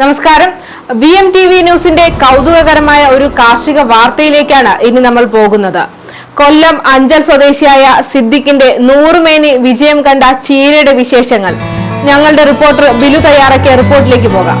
നമസ്കാരം. B M T V ന്യൂസിന്റെ കൗതുകകരമായ ഒരു കാർഷിക വാർത്തയിലേക്കാണ് ഇനി നമ്മൾ പോകുന്നത്. കൊല്ലം അഞ്ചൽ സ്വദേശിയായ സിദ്ദിഖിന്റെ നൂറുമേനി വിജയം കണ്ട ചീരയുടെ വിശേഷങ്ങൾ. ഞങ്ങളുടെ റിപ്പോർട്ടർ ബിലു തയ്യാറാക്കിയ റിപ്പോർട്ടിലേക്ക് പോകാം.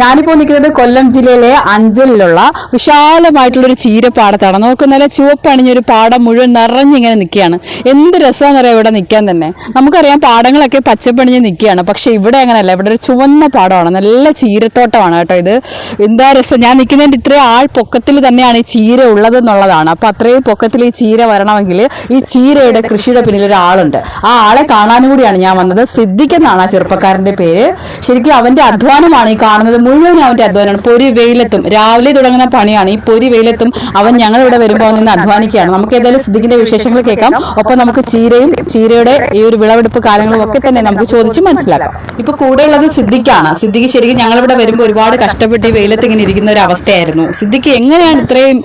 ഞാനിപ്പോൾ നിൽക്കുന്നത് കൊല്ലം ജില്ലയിലെ അഞ്ചലിലുള്ള വിശാലമായിട്ടുള്ള ഒരു ചീരപ്പാടത്താണ്. നമുക്ക് നല്ല ചുവപ്പണിഞ്ഞൊരു പാടം മുഴുവൻ നിറഞ്ഞിങ്ങനെ നിൽക്കുകയാണ്. എന്ത് രസമാണെന്ന് അറിയാം ഇവിടെ നിൽക്കാൻ തന്നെ. നമുക്കറിയാം പാടങ്ങളൊക്കെ പച്ചപ്പണിഞ്ഞ് നിൽക്കുകയാണ്. പക്ഷെ ഇവിടെ അങ്ങനെയല്ല. ഇവിടെ ഒരു ചുവന്ന പാടമാണ്. നല്ല ചീരത്തോട്ടമാണ് കേട്ടോ ഇത്. എന്താ രസം? ഞാൻ നിൽക്കുന്നതിന്റെ ഇത്രയും ആൾ പൊക്കത്തിൽ തന്നെയാണ് ഈ ചീര ഉള്ളത് എന്നുള്ളതാണ്. അപ്പോൾ അത്രയും പൊക്കത്തിൽ ഈ ചീര വരണമെങ്കിൽ ഈ ചീരയുടെ കൃഷിയുടെ പിന്നിൽ ഒരാളുണ്ട് ആ ആളെ കാണാനും കൂടിയാണ് ഞാൻ വന്നത്. സിദ്ദിഖ് എന്നാണ് ആ ചെറുപ്പക്കാരന്റെ പേര്. ശരിക്കും അവന്റെ അധ്വാനമാണ് ഈ കാണുന്നത്. മുഴുവൻ അവന്റെ അധ്വാനമാണ്. പൊരി വെയിലത്തും. രാവിലെ തുടങ്ങുന്ന പണിയാണ്. ഈ പൊരി വെയിലത്തും അവൻ ഞങ്ങൾ ഇവിടെ വരുമ്പോൾ നിന്ന് അധ്വാനിക്കുകയാണ്. നമുക്ക് ഏതായാലും സിദ്ദിഖിന്റെ വിശേഷങ്ങൾ കേൾക്കാം. ഒപ്പം നമുക്ക് ചീരയും ചീരയുടെ ഈ ഒരു വിളവെടുപ്പ് കാലങ്ങളും ഒക്കെ തന്നെ നമുക്ക് ചോദിച്ച് മനസ്സിലാക്കാം. ഇപ്പൊ കൂടെയുള്ളത് സിദ്ദിഖാണ്. സിദ്ദിഖ് ശരിക്കും ഞങ്ങൾ ഇവിടെ വരുമ്പോൾ ഒരുപാട് കഷ്ടപ്പെട്ട് ഈ വെയിലത്ത് ഇങ്ങനെ ഇരിക്കുന്ന ഒരു അവസ്ഥയായിരുന്നു. സിദ്ദിഖ് എങ്ങനെയാണ് ഇത്രയും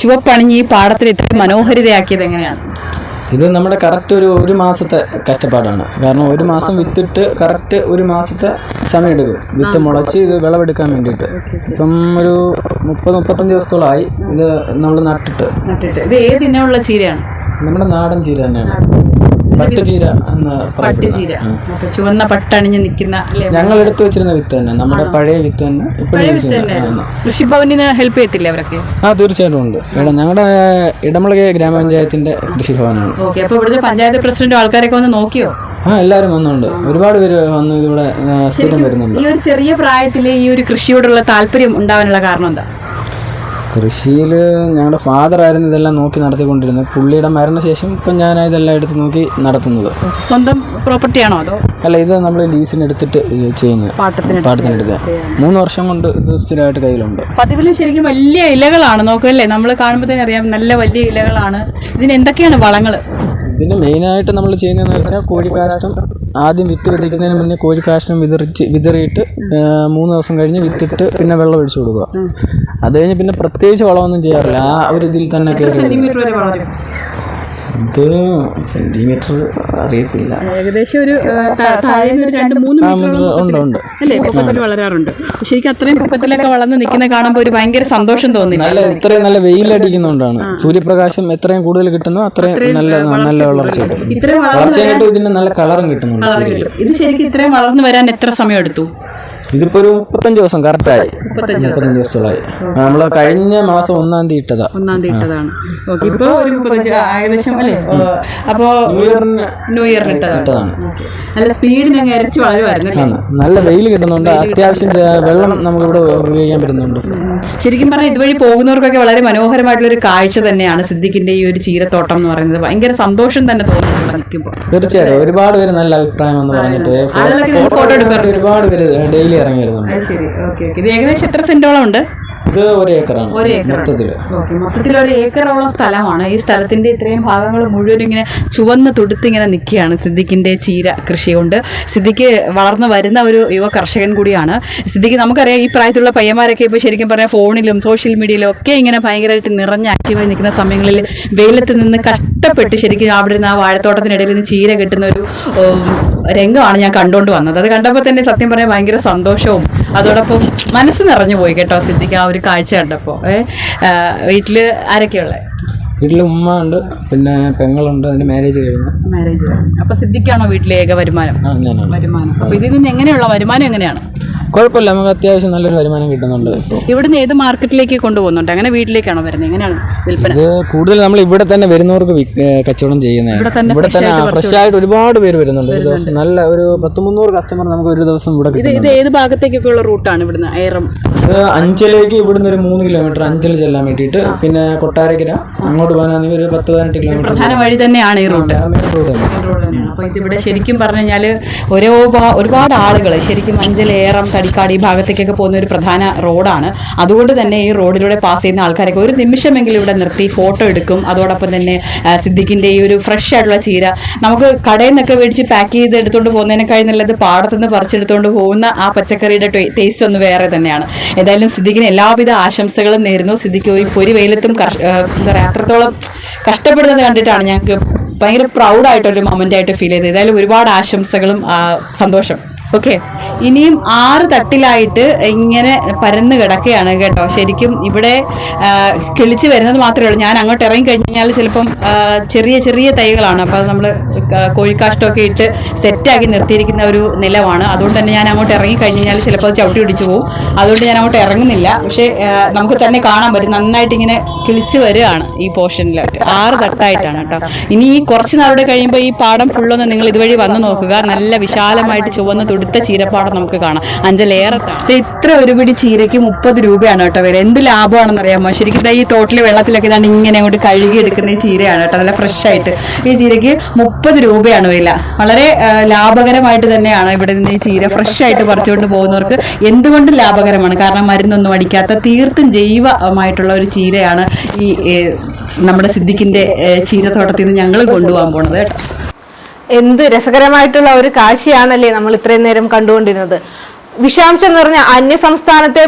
ചുവപ്പണിഞ്ഞ് ഈ പാടത്തിൽ ഇത്രയും മനോഹരിതയാക്കിയത് എങ്ങനെയാണ്? ഇത് നമ്മുടെ കറക്റ്റ് ഒരു ഒരു മാസത്തെ കഷ്ടപ്പാടാണ്. കാരണം ഒരു മാസം വിത്തിട്ട് കറക്റ്റ് ഒരു മാസത്തെ സമയം എടുക്കും വിത്ത് മുളച്ച് ഇത് വിളവെടുക്കാൻ വേണ്ടിയിട്ട്. ഇപ്പം ഒരു മുപ്പത് മുപ്പത്തഞ്ച് ദിവസത്തോളമായി ഇത് നമ്മൾ നട്ടിട്ട്. നട്ടിട്ട്. ഇത് ഏത് ഇനമുള്ള ചീരയാണ്? നമ്മുടെ നാടൻ ചീര തന്നെയാണ്. പട്ടുചീര എന്ന് പട്ടുചീര അപ്പൊ ചുവന്ന പട്ടണിഞ്ഞ് നിൽക്കുന്ന ഞങ്ങൾ എടുത്തു വെച്ചിരുന്ന വിത്ത് തന്നെ. നമ്മുടെ പഴയ വിത്ത് തന്നെ. ഇപ്പോഴും കൃഷിഭവനിന്ന് ഹെൽപ്പ് ചെയ്യത്തില്ലേ അവരൊക്കെ? ആ തീർച്ചയായിട്ടും ഉണ്ട്. മേഡം ഞങ്ങളുടെ ഇടമുളകെ ഗ്രാമപഞ്ചായത്തിന്റെ കൃഷിഭവനാണ്. ഓക്കെ അപ്പൊ ഇവിടുത്തെ പഞ്ചായത്ത് പ്രസിഡന്റ് ആൾക്കാരൊക്കെ വന്ന് നോക്കിയോ? ആ എല്ലാവരും വന്നുണ്ട്. ഒരുപാട് പേര് വന്ന് ഇതിവിടെ സ്ഥിരം വരുന്നുണ്ട്. ഈ ഒരു ചെറിയ പ്രായത്തിൽ ഈ ഒരു കൃഷിയോടുള്ള താല്പര്യം ഉണ്ടാവാനുള്ള കാരണം എന്താ? കൃഷിയിൽ ഞങ്ങളുടെ ഫാദർ ആയിരുന്നു ഇതെല്ലാം നോക്കി നടത്തിക്കൊണ്ടിരുന്നത്. പുള്ളിയുടെ മരണശേഷം ഇപ്പം ഞാൻ ഇതെല്ലാം എടുത്ത് നോക്കി നടത്തുന്നത്. സ്വന്തം പ്രോപ്പർട്ടി ആണോ അതോ? അല്ല ഇത് നമ്മൾ ലീസിന് എടുത്തിട്ട് ചെയ്യുന്നത്. പാട്ടത്തിന് പാട്ടത്തിന് എടുക്കുക മൂന്ന് വർഷം കൊണ്ട് ഇത് സ്ഥിരമായിട്ട് കയ്യിലുണ്ട്. പതിവിൽ ശരിക്കും വലിയ ഇലകളാണ് നോക്കല്ലേ നമ്മൾ കാണുമ്പോൾ തന്നെ അറിയാം നല്ല വലിയ ഇലകളാണ്. ഇതിന് എന്തൊക്കെയാണ് വളങ്ങൾ ഇതിന് മെയിനായിട്ട് നമ്മൾ ചെയ്യുന്നതെന്ന് വെച്ചാൽ കോഴിക്കാഷ്ടം ആദ്യം വിത്ത് വിതയ്ക്കുന്നതിന് മുന്നേ കോഴിക്കാഷ്ടം വിതറിച്ച് വിതറിയിട്ട് മൂന്ന് ദിവസം കഴിഞ്ഞ് വിത്തിട്ട് പിന്നെ വെള്ളം ഒഴിച്ചു കൊടുക്കുക. അത് കഴിഞ്ഞ് പിന്നെ പ്രത്യേകിച്ച് വളമൊന്നും ചെയ്യാറില്ല. ആ ഒരു ഇതിൽ തന്നെ കയറി ഇത് സെന്റിമീറ്റർ അറിയത്തില്ല. ഏകദേശം ഒരു രണ്ട് മൂന്ന് മീറ്റർ ഉണ്ട് ഉണ്ട് അല്ലേ പൊക്കത്തിൽ വളരാറുണ്ട്. ശരിക്കും അത്രയും പൊക്കത്തിലൊക്കെ വളർന്ന് നിൽക്കുന്ന കാണുമ്പോൾ ഒരു ഭയങ്കര സന്തോഷം തോന്നി. നല്ല ഇത്രയും നല്ല വെയിലടിക്കുന്നതുകൊണ്ടാണ് സൂര്യപ്രകാശം എത്രയും കൂടുതൽ കിട്ടുന്നു അത്രയും നല്ല നല്ല വളർച്ച കിട്ടും. വളർച്ച ഇതിന് നല്ല കളറും കിട്ടുന്നുണ്ട് ശരിക്കും. ഇത് ശരിക്കും ഇത്രയും വളർന്നു വരാൻ എത്ര സമയം എടുത്തു? ഇതിപ്പോ ഒരു മുപ്പത്തഞ്ച് ദിവസം കറക്റ്റായി മുപ്പത്തഞ്ച് ദിവസത്തോളായി. നമ്മൾ കഴിഞ്ഞ മാസം ഒന്നാം തീയതി ഇട്ടതാ. ഒന്നാം തീയതി ഇട്ടതാണ്. ഇപ്പൊ ഒരു മുപ്പത്തഞ്ച് ഏകദേശം അല്ലേ? ഇയറിന് ന്യൂ ഇയറിന് ഇട്ടതാണ്. നല്ല സ്പീഡിന് അങ്ങ് ഇരച്ച് വളരുമായിരുന്നു നല്ല വെയിൽ കിട്ടുന്നുണ്ട്. അത്യാവശ്യം വെള്ളം നമുക്ക് ഇവിടെ ഉപയോഗിക്കാൻ പറ്റുന്നുണ്ട്. ശരിക്കും പറഞ്ഞാൽ ഇതുവഴി പോകുന്നവർക്കൊക്കെ വളരെ മനോഹരമായിട്ടുള്ള ഒരു കാഴ്ച തന്നെയാണ് സിദ്ദിഖിന്റെ ഈ ഒരു ചീരത്തോട്ടം എന്ന് പറയുന്നത്. ഭയങ്കര സന്തോഷം തന്നെ തോന്നുന്നു തീർച്ചയായിട്ടും. ഒരുപാട് പേര് നല്ല അഭിപ്രായം എന്ന് പറഞ്ഞിട്ട്. ഫോട്ടോ എടുക്കാറുണ്ട്. ഒരുപാട് പേര് ഡെയിലി ഇറങ്ങി വരുന്നുണ്ട് ശരി. ഓക്കെ ഇത് ഏകദേശം എത്ര സെന്റോളം ഉണ്ട്? ഇത് ഒരു ഏക്കറാണ്. ഒരു ഏക്കർ മൊത്തത്തിൽ. ഓക്കെ മൊത്തത്തിൽ ഒരു ഏക്കറോളം സ്ഥലമാണ്. ഈ സ്ഥലത്തിന്റെ ഇത്രയും ഭാഗങ്ങൾ മുഴുവൻ ഇങ്ങനെ ചുവന്ന് തുടുത്ത് ഇങ്ങനെ നിൽക്കുകയാണ് സിദ്ദിഖിന്റെ ചീര കൃഷി കൊണ്ട്. സിദ്ദിഖ് വളർന്നു വരുന്ന ഒരു യുവ കർഷകൻ കൂടിയാണ്. സിദ്ദിഖ് നമുക്കറിയാം ഈ പ്രായത്തിലുള്ള പയ്യന്മാരൊക്കെ ഇപ്പോൾ ശരിക്കും പറഞ്ഞാൽ ഫോണിലും സോഷ്യൽ മീഡിയയിലും ഒക്കെ ഇങ്ങനെ ഭയങ്കരമായിട്ട് നിറഞ്ഞ് ആക്റ്റീവായി നിൽക്കുന്ന സമയങ്ങളിൽ വെയിലത്ത് നിന്ന് കഷ്ടപ്പെട്ട് ശരിക്കും അവിടെ നിന്ന് ആ വാഴത്തോട്ടത്തിനിടയിൽ നിന്ന് ചീര കിട്ടുന്ന ഒരു രംഗമാണ് ഞാൻ കണ്ടുകൊണ്ട് വന്നത്. അത് കണ്ടപ്പോൾ തന്നെ സത്യം പറയാൻ ഭയങ്കര സന്തോഷവും അതോടൊപ്പം മനസ്സ് നിറഞ്ഞു പോയി കേട്ടോ സിദ്ദിഖ് ആ ഒരു കാഴ്ച കണ്ടപ്പോൾ വീട്ടിൽ വീട്ടിൽ ആരൊക്കെയുള്ളത് വീട്ടിൽ ഉമ്മ ഉണ്ട് പിന്നെ പെങ്ങളുണ്ട് അതിന് മാരേജ് കഴിഞ്ഞു. മാരേജ് അപ്പൊ സിദ്ധിക്കാണോ വീട്ടിലെ ഏക വരുമാനം? വരുമാനം. അപ്പൊ ഇതിൽ നിന്ന് എങ്ങനെയുള്ള വരുമാനം എങ്ങനെയാണ്? കുഴപ്പമില്ല നമുക്ക് അത്യാവശ്യം നല്ലൊരു വരുമാനം കിട്ടുന്നുണ്ട് ഇപ്പോൾ ഇവിടുന്ന് ഏത് മാർക്കറ്റിലേക്ക് കൊണ്ടുപോകുന്നുണ്ട്? അങ്ങനെ വീട്ടിലേക്കാണോ വരുന്നത്? എങ്ങനെയാണ് വിൽപ്പന? ഇത് കൂടുതൽ നമ്മൾ ഇവിടെ തന്നെ വരുന്നവർക്ക് വിക്ക്- കച്ചവടം ചെയ്യുന്നതാണ്. ഇവിടെ തന്നെ ഫ്രഷ് ആയിട്ട് ഒരുപാട് പേര് വരുന്നുണ്ട്. ഒരു ദിവസം നല്ല ഒരു പത്ത് മുന്നൂറ് കസ്റ്റമർ നമുക്ക് ഒരു ദിവസം ഇവിടെ ഇത് കിട്ടും ഇത് ഏത് ഭാഗത്തേക്കൊക്കെ ഉള്ള റൂട്ടാണ് ഇവിടുന്ന്? ഏറം. ഇത് അഞ്ചലേക്ക് ഇവിടുന്ന് ഒരു മൂന്ന് കിലോമീറ്റർ അഞ്ചൽ ചെല്ലാൻ വേണ്ടിയിട്ട് പിന്നെ കൊട്ടാരക്കര അങ്ങോട്ട് പോകാനാണെങ്കിൽ ഒരു പത്ത് പതിനെട്ട് കിലോമീറ്റർ പ്രധാന വഴി തന്നെയാണ് ഈ റൂട്ട് അപ്പോൾ ഇതിവിടെ ശരിക്കും പറഞ്ഞു കഴിഞ്ഞാൽ ഓരോ ഒരുപാട് ആളുകൾ ശരിക്കും അഞ്ചൽ തടിക്കാട് ഈ ഭാഗത്തേക്കൊക്കെ പോകുന്ന ഒരു പ്രധാന റോഡാണ്. അതുകൊണ്ട് തന്നെ ഈ റോഡിലൂടെ പാസ് ചെയ്യുന്ന ആൾക്കാരൊക്കെ ഒരു നിമിഷമെങ്കിലും ഇവിടെ നിർത്തി ഫോട്ടോ എടുക്കും. അതോടൊപ്പം തന്നെ സിദ്ദിഖിന്റെ ഈ ഒരു ഫ്രഷ് ആയിട്ടുള്ള ചീര നമുക്ക് കടയിൽ നിന്നൊക്കെ മേടിച്ച് പാക്ക് ചെയ്ത് എടുത്തുകൊണ്ട് പോകുന്നതിനേക്കാൾ നല്ലത് പാടത്തുനിന്ന് പറിച്ചെടുത്തുകൊണ്ട് പോകുന്ന ആ പച്ചക്കറിയുടെ ടേസ്റ്റ് ഒന്ന് വേറെ തന്നെയാണ്. ഏതായാലും സിദ്ദിഖിന് എല്ലാവിധ ആശംസകളും നേരുന്നു. സിദ്ദിഖ് ഈ പൊരി വെയിലത്തും എന്താ പറയുക അത്രത്തോളം കഷ്ടപ്പെടുന്നത് കണ്ടിട്ടാണ് ഞങ്ങൾക്ക് ഭയങ്കര പ്രൗഡായിട്ടൊരു മൊമെന്റ് ആയിട്ട് ഫീൽ ചെയ്തത്. ഏതായാലും ഒരുപാട് ആശംസകളും സന്തോഷം. ഓക്കെ. ഇനിയും ആറ് തട്ടിലായിട്ട് ഇങ്ങനെ പരന്ന് കിടക്കുകയാണ് കേട്ടോ. ശരിക്കും ഇവിടെ കിളിച്ച് വരുന്നത് മാത്രമേ ഉള്ളൂ. ഞാൻ അങ്ങോട്ട് ഇറങ്ങി കഴിഞ്ഞാൽ ചിലപ്പം ചെറിയ ചെറിയ തൈകളാണ്. അപ്പോൾ നമ്മൾ കോഴിക്കാഷ്ടമൊക്കെ ഇട്ട് സെറ്റാക്കി നിർത്തിയിരിക്കുന്ന ഒരു നിലവാണ്. അതുകൊണ്ട് തന്നെ ഞാൻ അങ്ങോട്ട് ഇറങ്ങി കഴിഞ്ഞാൽ ചിലപ്പോൾ അത് ചവിട്ടി പിടിച്ചു പോകും അതുകൊണ്ട് ഞാൻ അങ്ങോട്ട് ഇറങ്ങുന്നില്ല. പക്ഷേ നമുക്ക് തന്നെ കാണാൻ പറ്റും. നന്നായിട്ട് ഇങ്ങനെ കിളിച്ച് വരികയാണ് ഈ പോർഷനിലായിട്ട് ആറ് തട്ടായിട്ടാണ് കേട്ടോ. ഇനി ഈ കുറച്ച് നാളുടെ കഴിയുമ്പോൾ ഈ പാടം ഫുള്ളൊന്ന് നിങ്ങൾ ഇതുവഴി വന്ന് നോക്കുക. നല്ല വിശാലമായിട്ട് ചുവന്ന് തുടുത്ത ചീരപ്പാടം നമുക്ക് കാണാം. അഞ്ചലേറെ ഇത് ഇത്ര ഒരു പിടി ചീരയ്ക്ക് മുപ്പത് രൂപയാണ് കേട്ടോ വില. എന്ത് ലാഭമാണെന്ന് അറിയാമോ ശരിക്കും ഈ തോട്ടിലെ വെള്ളത്തിലൊക്കെ ഇതാണ് ഇങ്ങനെ അങ്ങോട്ട് കഴുകി എടുക്കുന്ന ഈ ചീരയാണ് കേട്ടോ. നല്ല ഫ്രഷ് ആയിട്ട്. ഈ ചീരയ്ക്ക് മുപ്പത് രൂപയാണ് വില. വളരെ ലാഭകരമായിട്ട് തന്നെയാണ് ഇവിടെ നിന്ന് ഈ ചീര ഫ്രഷ് ആയിട്ട് പറിച്ചുകൊണ്ട് പോകുന്നവർക്ക് എന്തുകൊണ്ട് ലാഭകരമാണ്? കാരണം മരുന്നൊന്നും അടിക്കാത്ത തീർത്തും ജൈവമായിട്ടുള്ള ഒരു ചീരയാണ് ഈ നമ്മുടെ സിദ്ദിഖിന്റെ ചീരത്തോട്ടത്തിൽ നിന്ന് ഞങ്ങൾ കൊണ്ടുപോകാൻ പോണത് കേട്ടോ. എന്ത് രസകരമായിട്ടുള്ള ഒരു കാഴ്ചയാണല്ലേ നമ്മൾ ഇത്രയും നേരം കണ്ടുകൊണ്ടിരുന്നത്. വിഷാംശം നിറഞ്ഞ അന്യ സംസ്ഥാനത്തെ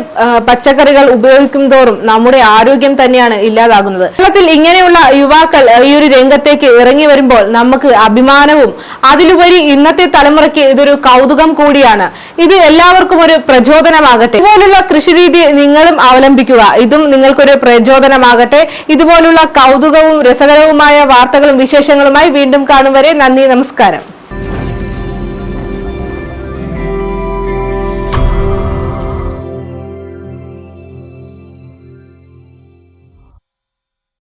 പച്ചക്കറികൾ ഉപയോഗിക്കും തോറും നമ്മുടെ ആരോഗ്യം തന്നെയാണ് ഇല്ലാതാകുന്നത്. കേരളത്തിൽ ഇങ്ങനെയുള്ള യുവാക്കൾ ഈ ഒരു രംഗത്തേക്ക് ഇറങ്ങി വരുമ്പോൾ നമുക്ക് അഭിമാനവും അതിലുപരി ഇന്നത്തെ തലമുറയ്ക്ക് ഇതൊരു കൗതുകം കൂടിയാണ്. ഇത് എല്ലാവർക്കും ഒരു പ്രചോദനമാകട്ടെ. ഇതുപോലുള്ള കൃഷിരീതി നിങ്ങളും അവലംബിക്കുക. ഇതും നിങ്ങൾക്കൊരു പ്രചോദനമാകട്ടെ. ഇതുപോലുള്ള കൗതുകവും രസകരവുമായ വാർത്തകളും വിശേഷങ്ങളുമായി വീണ്ടും കാണും വരെ. നന്ദി നമസ്കാരം.